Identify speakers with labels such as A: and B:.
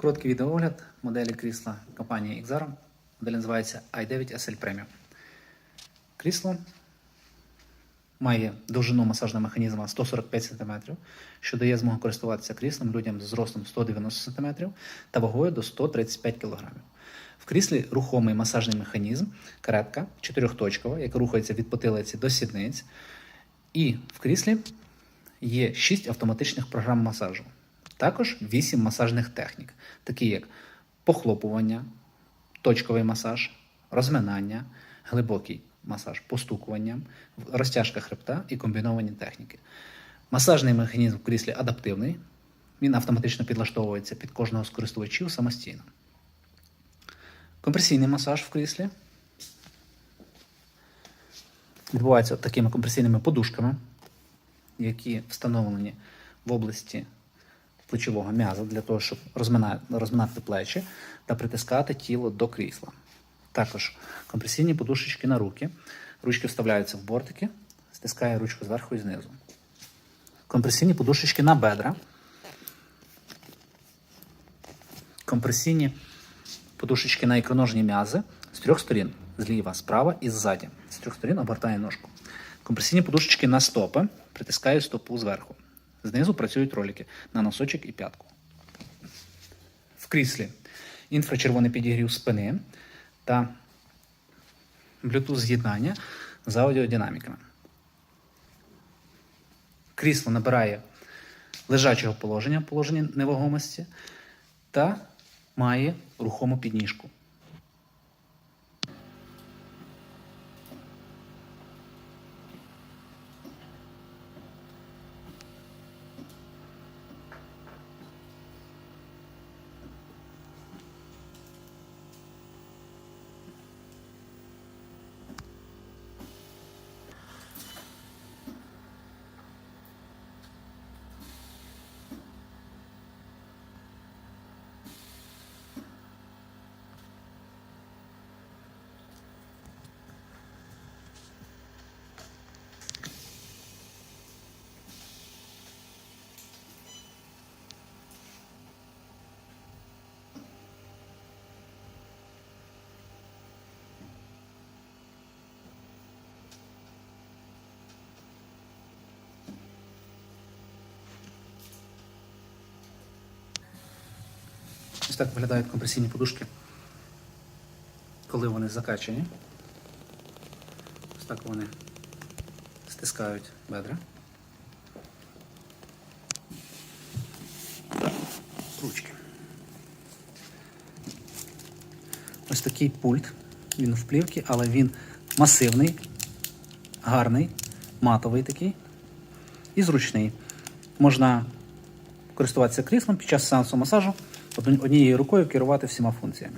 A: Короткий відеоогляд моделі крісла компанії Xaro. Модель називається i9 SL Premium. Крісло має довжину масажного механізму 145 см, що дає змогу користуватися кріслом людям з зростом 190 см та вагою до 135 кг. В кріслі рухомий масажний механізм, каретка чотирьохточкова, яка рухається від потилиці до сідниць. І в кріслі є 6 автоматичних програм масажу. Також 8 масажних технік, такі як похлопування, точковий масаж, розминання, глибокий масаж постукуванням, розтяжка хребта і комбіновані техніки. Масажний механізм в кріслі адаптивний, він автоматично підлаштовується під кожного з користувачів самостійно. Компресійний масаж в кріслі відбувається такими компресійними подушками, які встановлені в області плечового м'яза для того, щоб розминати, розминати плечі та притискати тіло до крісла. Також компресійні подушечки на руки. Ручки вставляються в бортики, стискає ручку зверху і знизу. Компресійні подушечки на бедра. Компресійні подушечки на ікроножні м'язи з трьох сторін: зліва, справа і ззаді. З трьох сторін обертає ножку. Компресійні подушечки на стопи, притискає стопу зверху. Знизу працюють ролики на носочок і п'ятку. В кріслі інфрачервоний підігрів спини та Bluetooth з'єднання з аудіодинаміками. Крісло набирає лежачого положення, положення невагомості та має рухому підніжку. Так виглядають компресійні подушки, коли вони закачані. Ось так вони стискають бедра. Ручки. Ось такий пульт. Він в плівці, але він масивний, гарний, матовий такий і зручний. Можна користуватися кріслом під час сеансу масажу однією рукою керувати всіма функціями.